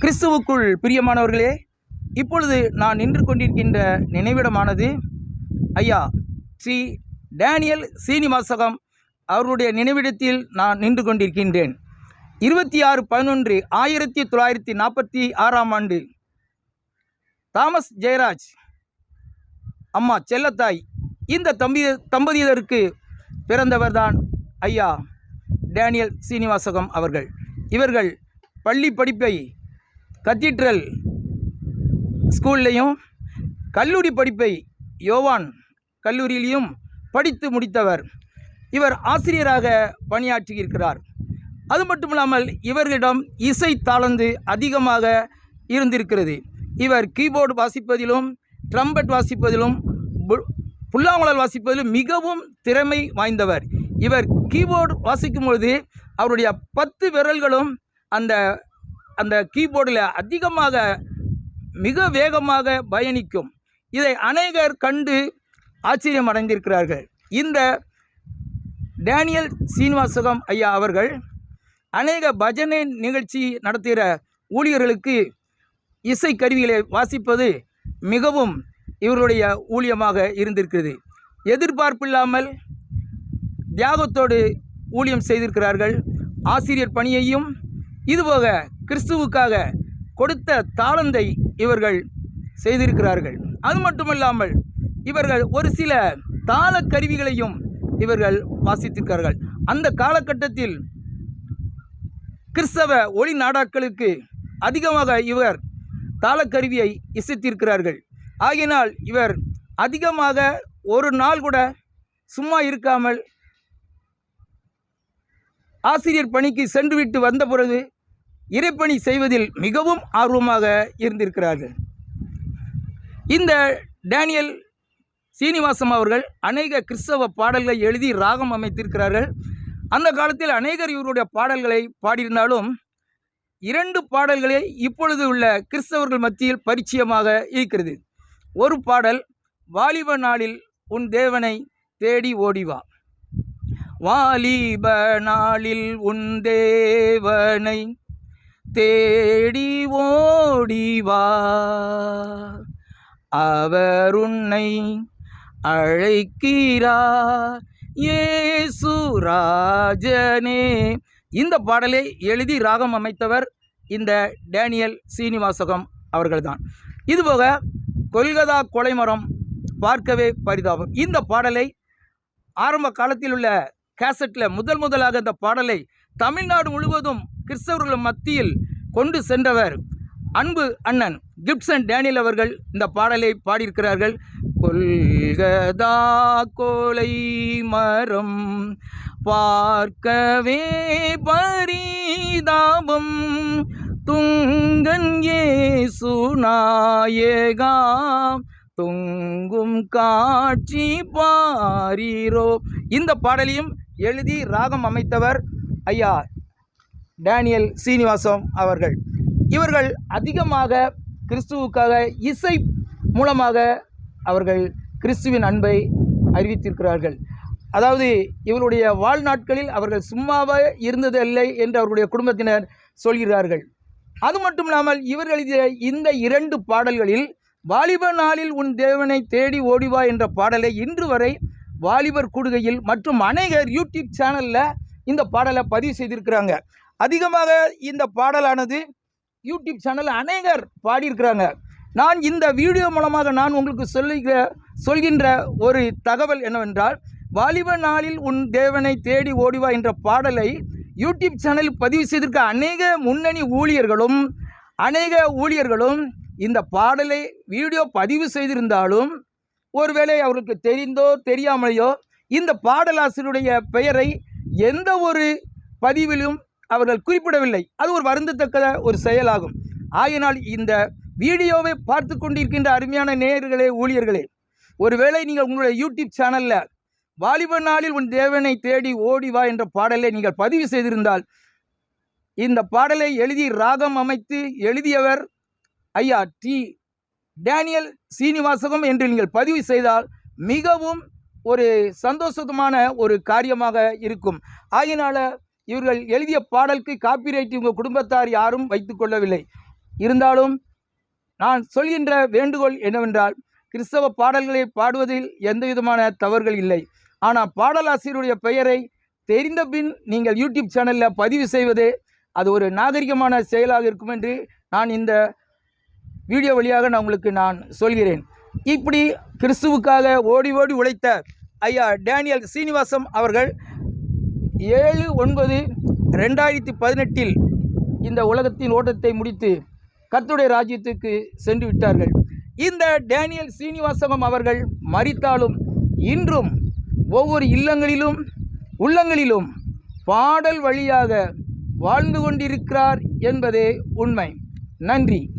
கிறிஸ்துவுக்குள் பிரியமானவர்களே இப்பொழுது நான் நின்று கொண்டிருக்கின்ற நினைவிடமானது ஐயா ஸ்ரீ டேனியல் சீனிவாசகம் அவருடைய நினைவிடத்தில் நான் நின்று கொண்டிருக்கின்றேன். இருபத்தி ஆறு பதினொன்று ஆயிரத்தி தொள்ளாயிரத்தி நாற்பத்தி ஆறாம் ஆண்டு. தாமஸ் ஜெயராஜ் அம்மா செல்லத்தாய் இந்த தம்பி தம்பதியருக்கு பிறந்தவர்தான் ஐயா டேனியல் சீனிவாசகம் அவர்கள். இவர்கள் பள்ளி படிப்பை கத்தீட்ரல் ஸ்கூல்லையும் கல்லூரி படிப்பை யோவான் கல்லூரியிலையும் படித்து முடித்தவர். இவர் ஆசிரியராக பணியாற்றியிருக்கிறார். அது மட்டும் இல்லாமல் இவர்களிடம் இசை தாளந்து அதிகமாக இருந்திருக்கிறது. இவர் கீபோர்டு வாசிப்பதிலும் ட்ரம்பட் வாசிப்பதிலும் பு- புல்லாங்குழல் வாசிப்பதிலும் மிகவும் திறமை வாய்ந்தவர். இவர் கீபோர்டு வாசிக்கும் பொழுது அவருடைய பத்து விரல்களும் அந்த அந்த கீபோர்டில் அதிகமாக மிக வேகமாக பயணிக்கும். இதை அநேகர் கண்டு ஆச்சரியம் அடைந்திருக்கிறார்கள் இந்த டேனியல் சீனிவாசகம் ஐயா அவர்கள் அநேக பஜனை நிகழ்ச்சி நடத்துகிற ஊழியர்களுக்கு இசை கருவிகளை வாசிப்பது மிகவும் இவருடைய ஊழியமாக இருந்திருக்கிறது. எதிர்பார்ப்பில்லாமல் தியாகத்தோடு ஊழியம் செய்திருக்கிறார்கள். ஆசிரியர் பணியையும் இதுபோக கிறிஸ்துவுக்காக கொடுத்த தாளந்தை இவர்கள் செய்திருக்கிறார்கள். அது மட்டுமல்லாமல் இவர்கள் ஒரு சில தாள கருவிகளையும் இவர்கள் வாசித்திருக்கிறார்கள். அந்த காலகட்டத்தில் கிறிஸ்தவ ஒளி நாடாக்களுக்கு அதிகமாக இவர் தாளக்கருவியை இசைத்திருக்கிறார்கள். ஆகினால் இவர் அதிகமாக ஒரு நாள் கூட சும்மா இருக்காமல் ஆசிரியர் பணிக்கு சென்றுவிட்டு வந்த பிறகு இறைப்பணி செய்வதில் மிகவும் ஆர்வமாக இருந்திருக்கிறார்கள். இந்த டேனியல் சீனிவாசம் அவர்கள் அநேக கிறிஸ்தவ பாடல்களை எழுதி ராகம் அமைத்திருக்கிறார்கள். அந்த காலத்தில் அநேகர் இவருடைய பாடல்களை பாடியிருந்தாலும் இரண்டு பாடல்களே இப்பொழுது உள்ள கிறிஸ்தவர்கள் மத்தியில் பரிச்சயமாக இருக்கிறது. ஒரு பாடல் வாலிப நாளில் உன் தேவனை தேடி ஓடிவா. வாலிப நாளில் உன் தேவனை தேடி ஓடிவா அவர் உன்னை அழைக்கிறார். ஏசுராஜனே ராஜனே. இந்த பாடலை எழுதி ராகம் அமைத்தவர் இந்த டேனியல் சீனிவாசகம் அவர்கள்தான். இதுபோக கொல்கதா கொலைமரம் பார்க்கவே பரிதாபம். இந்த பாடலை ஆரம்ப காலத்தில் உள்ள கேசட்டில் முதல் முதலாக இந்த பாடலை தமிழ்நாடு முழுவதும் கிறிஸ்தவர்கள் மத்தியில் கொண்டு சென்றவர் அன்பு அண்ணன் கிப்சன் டேனியல் அவர்கள் இந்த பாடலை பாடியிருக்கிறார்கள். கொல்கதா கோலை மரம் பார்க்கவே பரிதாபம். துங்கன் ஏசு நாயகா தொங்கும் காட்சி பாரீரோ. இந்த பாடலையும் எழுதி ராகம் அமைத்தவர் ஐயா டேனியல் சீனிவாசம் அவர்கள். இவர்கள் அதிகமாக கிறிஸ்துவுக்காக இசை மூலமாக அவர்கள் கிறிஸ்துவின் அன்பை அறிவித்திருக்கிறார்கள். அதாவது இவருடைய வாழ்நாட்களில் அவர்கள் சும்மாவே இருந்தது இல்லை என்று அவருடைய குடும்பத்தினர் சொல்கிறார்கள். அது மட்டும் இல்லாமல் இவர்கள் இந்த இரண்டு பாடல்களில் வாலிப நாளில் உன் தேவனை தேடி ஓடிவா என்ற பாடலை இன்று வரை வாலிபர் கூடுகையில் மற்றும் அநேகர் யூடியூப் சேனலில் இந்த பாடலை பதிவு செய்திருக்கிறாங்க. அதிகமாக இந்த பாடலானது யூடியூப் சேனலில் அநேகர் பாடியிருக்கிறாங்க. நான் இந்த வீடியோ மூலமாக நான் உங்களுக்கு சொல்லுகிற சொல்கின்ற ஒரு தகவல் என்னவென்றால் வாலிப நாளில் உன் தேவனை தேடி ஓடிவா என்ற பாடலை யூடியூப் சேனலில் பதிவு செய்திருக்க அநேக முன்னணி ஊழியர்களும் அநேக ஊழியர்களும் இந்த பாடலை வீடியோ பதிவு செய்திருந்தாலும் ஒருவேளை அவருக்கு தெரிந்தோ தெரியாமலையோ இந்த பாடலாசிரியருடைய பெயரை எந்த ஒரு பதிவிலும் அவர்கள் குறிப்பிடவில்லை. அது ஒரு வருந்தத்தக்க ஒரு செயலாகும். ஆயினால் இந்த வீடியோவை பார்த்து கொண்டிருக்கின்ற அருமையான நேயர்களே ஊழியர்களே ஒருவேளை நீங்கள் உங்களுடைய யூடியூப் சேனலில் வாலிப நாளில் உன் தேவனை தேடி ஓடி வா என்ற பாடலை நீங்கள் பதிவு செய்திருந்தால் இந்த பாடலை எழுதி ராகம் அமைத்து எழுதியவர் ஐயா டி. டேனியல் சீனிவாசகம் என்று நீங்கள் பதிவு செய்தால் மிகவும் ஒரு சந்தோஷமான ஒரு காரியமாக இருக்கும். ஆகினால இவர்கள் எழுதிய பாடலுக்கு காப்பிரைட் உங்கள் குடும்பத்தார் யாரும் வைத்துக்கொள்ளவில்லை இருந்தாலும் நான் சொல்கின்ற வேண்டுகோள் என்னவென்றால் கிறிஸ்தவ பாடல்களை பாடுவதில் எந்த விதமான தவறுகள் இல்லை. ஆனால் பாடலாசிரியருடைய பெயரை தெரிந்த பின் நீங்கள் யூடியூப் சேனலில் பதிவு செய்வதே அது ஒரு நாகரிகமான செயலாக இருக்கும் என்று நான் இந்த வீடியோ வழியாக நான் உங்களுக்கு நான் சொல்கிறேன். இப்படி கிறிஸ்துவுக்காக ஓடி ஓடி உழைத்த ஐயா டேனியல் சீனிவாசம் அவர்கள் ஏழு ஒன்பது ரெண்டாயிரத்தி பதினெட்டில் இந்த உலகத்தின் ஓட்டத்தை முடித்து கத்துடைய ராஜ்யத்துக்கு சென்று விட்டார்கள். இந்த டேனியல் சீனிவாசகம் அவர்கள் மறித்தாலும் இன்றும் ஒவ்வொரு இல்லங்களிலும் உள்ளங்களிலும் பாடல் வழியாக வாழ்ந்து கொண்டிருக்கிறார் என்பதே உண்மை. நன்றி.